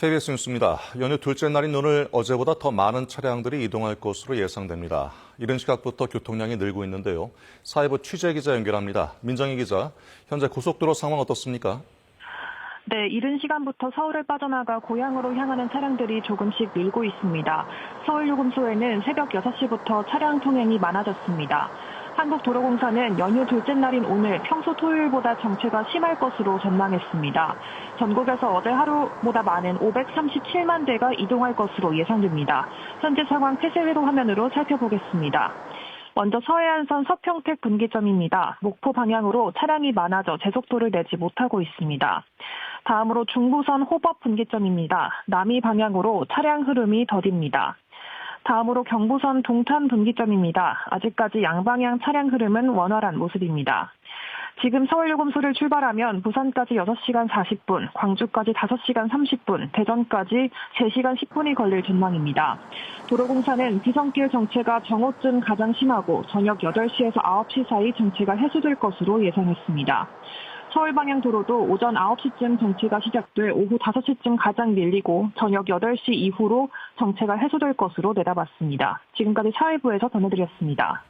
KBS 뉴스입니다. 연휴 둘째 날인 오늘 어제보다 더 많은 차량들이 이동할 것으로 예상됩니다. 이른 시각부터 교통량이 늘고 있는데요. 사회부 취재 기자 연결합니다. 민정희 기자, 현재 고속도로 상황 어떻습니까? 네, 이른 시간부터 서울을 빠져나가 고향으로 향하는 차량들이 조금씩 늘고 있습니다. 서울요금소에는 새벽 6시부터 차량 통행이 많아졌습니다. 한국도로공사는 연휴 둘째 날인 오늘 평소 토요일보다 정체가 심할 것으로 전망했습니다. 전국에서 어제 하루보다 많은 537만 대가 이동할 것으로 예상됩니다. 현재 상황 폐쇄회로 화면으로 살펴보겠습니다. 먼저 서해안선 서평택 분기점입니다. 목포 방향으로 차량이 많아져 제속도를 내지 못하고 있습니다. 다음으로 중부선 호법 분기점입니다. 남이 방향으로 차량 흐름이 더딥니다. 다음으로 경부선 동탄 분기점입니다. 아직까지 양방향 차량 흐름은 원활한 모습입니다. 지금 서울요금소를 출발하면 부산까지 6시간 40분, 광주까지 5시간 30분, 대전까지 3시간 10분이 걸릴 전망입니다. 도로공사는 비성길 정체가 정오쯤 가장 심하고 저녁 8시에서 9시 사이 정체가 해소될 것으로 예상했습니다. 서울 방향 도로도 오전 9시쯤 정체가 시작돼 오후 5시쯤 가장 밀리고 저녁 8시 이후로 정체가 해소될 것으로 내다봤습니다. 지금까지 사회부에서 전해드렸습니다.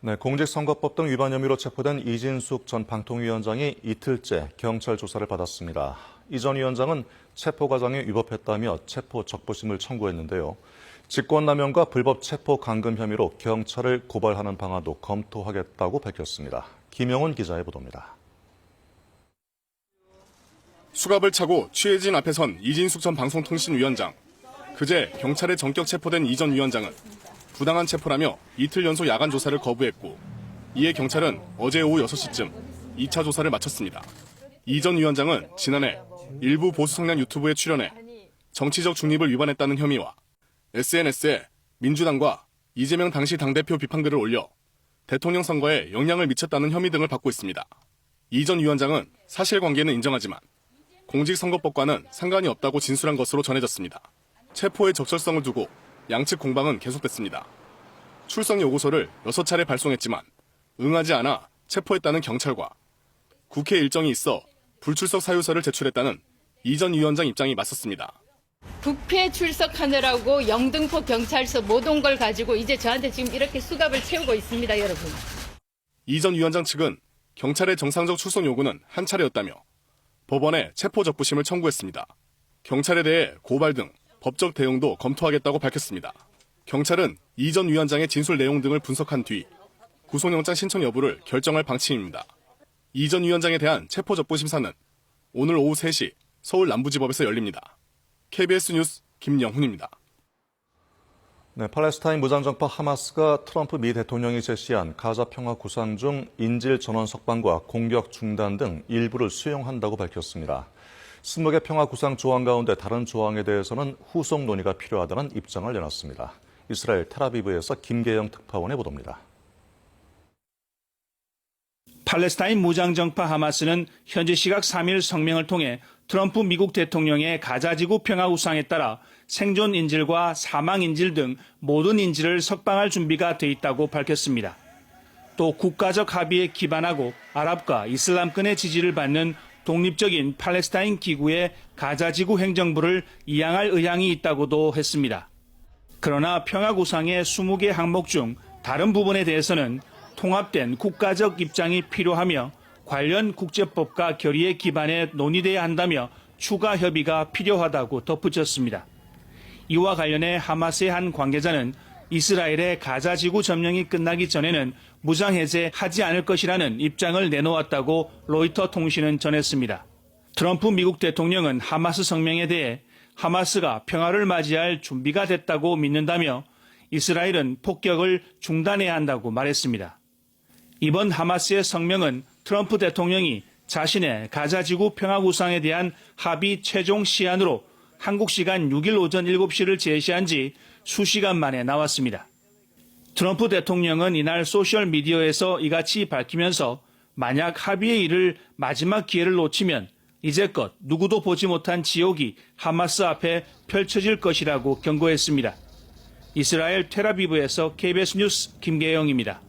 네, 공직선거법 등 위반 혐의로 체포된 이진숙 전 방통위원장이 이틀째 경찰 조사를 받았습니다. 이 전 위원장은 체포 과정에 위법했다며 체포 적부심을 청구했는데요. 직권남용과 불법 체포 감금 혐의로 경찰을 고발하는 방안도 검토하겠다고 밝혔습니다. 김영훈 기자의 보도입니다. 수갑을 차고 취해진 앞에 선 이진숙 전 방송통신위원장. 그제 경찰에 전격 체포된 이 전 위원장은 부당한 체포라며 이틀 연속 야간 조사를 거부했고 이에 경찰은 어제 오후 6시쯤 2차 조사를 마쳤습니다. 이 전 위원장은 지난해 일부 보수 성향 유튜브에 출연해 정치적 중립을 위반했다는 혐의와 SNS에 민주당과 이재명 당시 당대표 비판글을 올려 대통령 선거에 영향을 미쳤다는 혐의 등을 받고 있습니다. 이 전 위원장은 사실관계는 인정하지만 공직선거법과는 상관이 없다고 진술한 것으로 전해졌습니다. 체포의 적절성을 두고 양측 공방은 계속됐습니다. 출석 요구서를 6차례 발송했지만 응하지 않아 체포했다는 경찰과 국회 일정이 있어 불출석 사유서를 제출했다는 이 전 위원장 입장이 맞섰습니다. 국회 출석하느라고 영등포 경찰서 못 온 걸 가지고 이제 저한테 지금 이렇게 수갑을 채우고 있습니다, 여러분. 이 전 위원장 측은 경찰의 정상적 출석 요구는 한 차례였다며 법원에 체포 적부심을 청구했습니다. 경찰에 대해 고발 등 법적 대응도 검토하겠다고 밝혔습니다. 경찰은 이 전 위원장의 진술 내용 등을 분석한 뒤 구속영장 신청 여부를 결정할 방침입니다. 이 전 위원장에 대한 체포 적부 심사는 오늘 오후 3시 서울 남부지법에서 열립니다. KBS 뉴스 김영훈입니다. 네, 팔레스타인 무장정파 하마스가 트럼프 미 대통령이 제시한 가자 평화 구상 중 인질 전원 석방과 공격 중단 등 일부를 수용한다고 밝혔습니다. 20개 평화 구상 조항 가운데 다른 조항에 대해서는 후속 논의가 필요하다는 입장을 내놨습니다. 이스라엘 테라비브에서 김계영 특파원의 보도입니다. 팔레스타인 무장정파 하마스는 현지 시각 3일 성명을 통해 트럼프 미국 대통령의 가자지구 평화 우상에 따라 생존 인질과 사망 인질 등 모든 인질을 석방할 준비가 돼 있다고 밝혔습니다. 또 국가적 합의에 기반하고 아랍과 이슬람권의 지지를 받는 독립적인 팔레스타인 기구의 가자지구 행정부를 이양할 의향이 있다고도 했습니다. 그러나 평화구상의 20개 항목 중 다른 부분에 대해서는 통합된 국가적 입장이 필요하며 관련 국제법과 결의에 기반해 논의돼야 한다며 추가 협의가 필요하다고 덧붙였습니다. 이와 관련해 하마스의 한 관계자는 이스라엘의 가자 지구 점령이 끝나기 전에는 무장 해제하지 않을 것이라는 입장을 내놓았다고 로이터 통신은 전했습니다. 트럼프 미국 대통령은 하마스 성명에 대해 하마스가 평화를 맞이할 준비가 됐다고 믿는다며 이스라엘은 폭격을 중단해야 한다고 말했습니다. 이번 하마스의 성명은 트럼프 대통령이 자신의 가자지구 평화구상에 대한 합의 최종 시한으로 한국 시간 6일 오전 7시를 제시한 지 수시간 만에 나왔습니다. 트럼프 대통령은 이날 소셜미디어에서 이같이 밝히면서 만약 합의에 이를 마지막 기회를 놓치면 이제껏 누구도 보지 못한 지옥이 하마스 앞에 펼쳐질 것이라고 경고했습니다. 이스라엘 테라비브에서 KBS 뉴스 김계영입니다.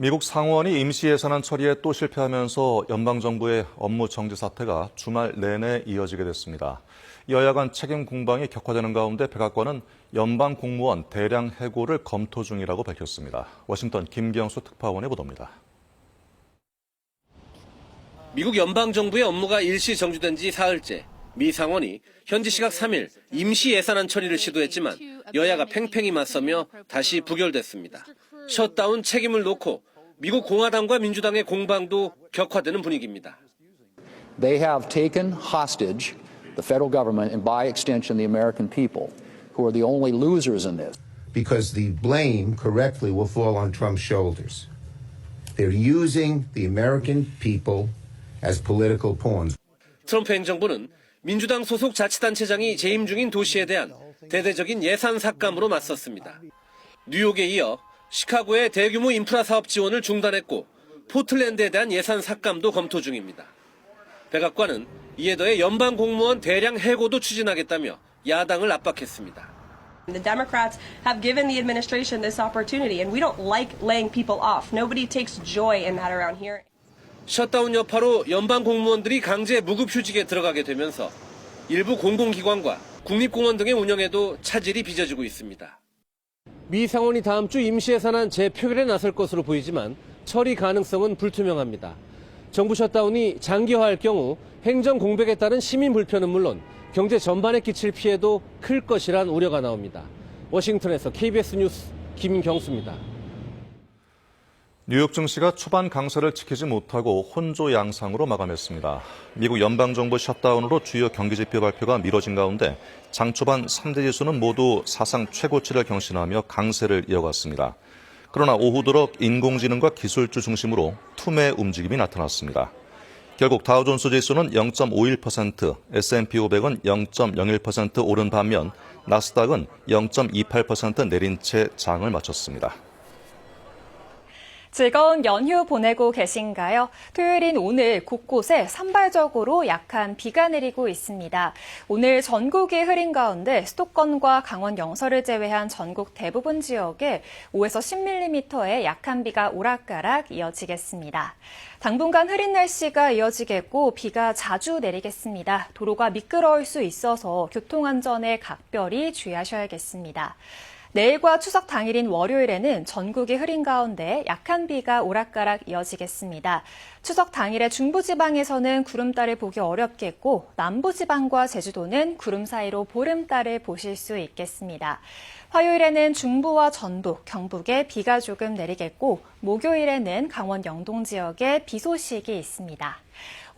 미국 상원이 임시 예산안 처리에 또 실패하면서 연방정부의 업무 정지 사태가 주말 내내 이어지게 됐습니다. 여야 간 책임 공방이 격화되는 가운데 백악관은 연방 공무원 대량 해고를 검토 중이라고 밝혔습니다. 워싱턴 김경수 특파원의 보도입니다. 미국 연방정부의 업무가 일시 정지된 지 사흘째 미 상원이 현지 시각 3일 임시 예산안 처리를 시도했지만 여야가 팽팽히 맞서며 다시 부결됐습니다. 셧다운 책임을 놓고 미국 공화당과 민주당의 공방도 격화되는 분위기입니다. They have taken hostage the federal government and by extension the American people, who are the only losers in this. because the blame correctly will fall on Trump's shoulders. They're using the American people as political pawns. 트럼프 행정부는 민주당 소속 자치단체장이 재임 중인 도시에 대한 대대적인 예산 삭감으로 맞섰습니다. 뉴욕에 이어 시카고의 대규모 인프라 사업 지원을 중단했고 포틀랜드에 대한 예산 삭감도 검토 중입니다. 백악관은 이에 더해 연방 공무원 대량 해고도 추진하겠다며 야당을 압박했습니다. The Democrats have given the administration this opportunity, and we don't like laying people off. Nobody takes joy in that around here. 셧다운 여파로 연방 공무원들이 강제 무급휴직에 들어가게 되면서 일부 공공기관과 국립공원 등의 운영에도 차질이 빚어지고 있습니다. 미 상원이 다음 주 임시 예산안 재표결에 나설 것으로 보이지만 처리 가능성은 불투명합니다. 정부 셧다운이 장기화할 경우 행정 공백에 따른 시민 불편은 물론 경제 전반에 끼칠 피해도 클 것이란 우려가 나옵니다. 워싱턴에서 KBS 뉴스 김경수입니다. 뉴욕 증시가 초반 강세를 지키지 못하고 혼조 양상으로 마감했습니다. 미국 연방정부 셧다운으로 주요 경기지표 발표가 미뤄진 가운데 장 초반 3대 지수는 모두 사상 최고치를 경신하며 강세를 이어갔습니다. 그러나 오후 들어 인공지능과 기술주 중심으로 투매 움직임이 나타났습니다. 결국 다우존스 지수는 0.51%, S&P 500은 0.01% 오른 반면 나스닥은 0.28% 내린 채 장을 마쳤습니다. 즐거운 연휴 보내고 계신가요? 토요일인 오늘 곳곳에 산발적으로 약한 비가 내리고 있습니다. 오늘 전국이 흐린 가운데 수도권과 강원 영서를 제외한 전국 대부분 지역에 5에서 10mm의 약한 비가 오락가락 이어지겠습니다. 당분간 흐린 날씨가 이어지겠고 비가 자주 내리겠습니다. 도로가 미끄러울 수 있어서 교통안전에 각별히 주의하셔야겠습니다. 내일과 추석 당일인 월요일에는 전국이 흐린 가운데 약한 비가 오락가락 이어지겠습니다. 추석 당일에 중부지방에서는 구름달을 보기 어렵겠고 남부지방과 제주도는 구름 사이로 보름달을 보실 수 있겠습니다. 화요일에는 중부와 전북, 경북에 비가 조금 내리겠고 목요일에는 강원 영동 지역에 비 소식이 있습니다.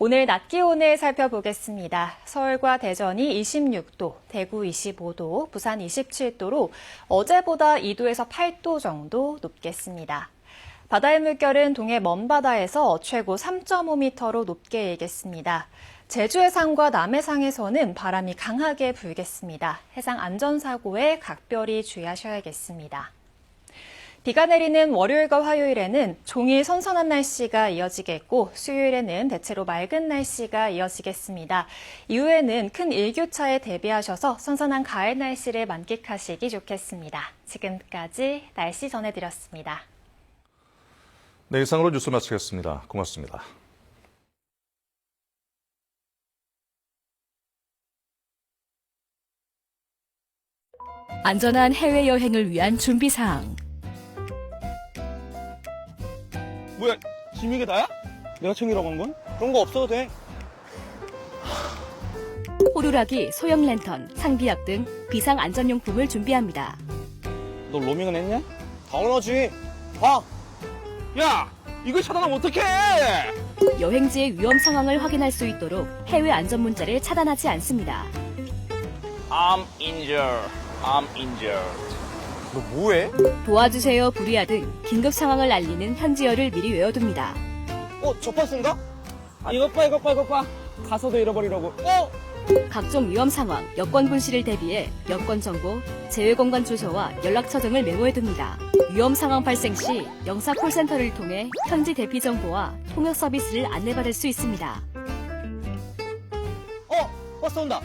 오늘 낮 기온을 살펴보겠습니다. 서울과 대전이 26도, 대구 25도, 부산 27도로 어제보다 2도에서 8도 정도 높겠습니다. 바다의 물결은 동해 먼바다에서 최고 3.5m로 높게 일겠습니다. 제주 해상과 남해 상에서는 바람이 강하게 불겠습니다. 해상 안전사고에 각별히 주의하셔야겠습니다. 비가 내리는 월요일과 화요일에는 종일 선선한 날씨가 이어지겠고 수요일에는 대체로 맑은 날씨가 이어지겠습니다. 이후에는 큰 일교차에 대비하셔서 선선한 가을 날씨를 만끽하시기 좋겠습니다. 지금까지 날씨 전해드렸습니다. 네, 이상으로 뉴스 마치겠습니다. 고맙습니다. 안전한 해외여행을 위한 준비사항. 뭐야, 지금 이게 나야? 내가 챙기라고 한 건? 그런 거 없어도 돼. 호루라기, 소형 랜턴, 상비약 등 비상 안전용품을 준비합니다. 너 로밍은 했냐? 당연하지. 봐. 야, 이걸 차단하면 어떡해! 여행지의 위험 상황을 확인할 수 있도록 해외 안전 문자를 차단하지 않습니다. I'm injured. I'm injured. 너 뭐해? 도와주세요, 불이야 등 긴급 상황을 알리는 현지어를 미리 외워둡니다. 어, 저 버스인가? 아, 이것 봐, 이것 봐, 이것 봐. 가서도 잃어버리라고. 어? 각종 위험 상황, 여권 분실을 대비해 여권 정보, 재외공간 주소와 연락처 등을 메모해둡니다. 위험 상황 발생 시 영사 콜센터를 통해 현지 대피 정보와 통역 서비스를 안내받을 수 있습니다. 어, 버스 온다.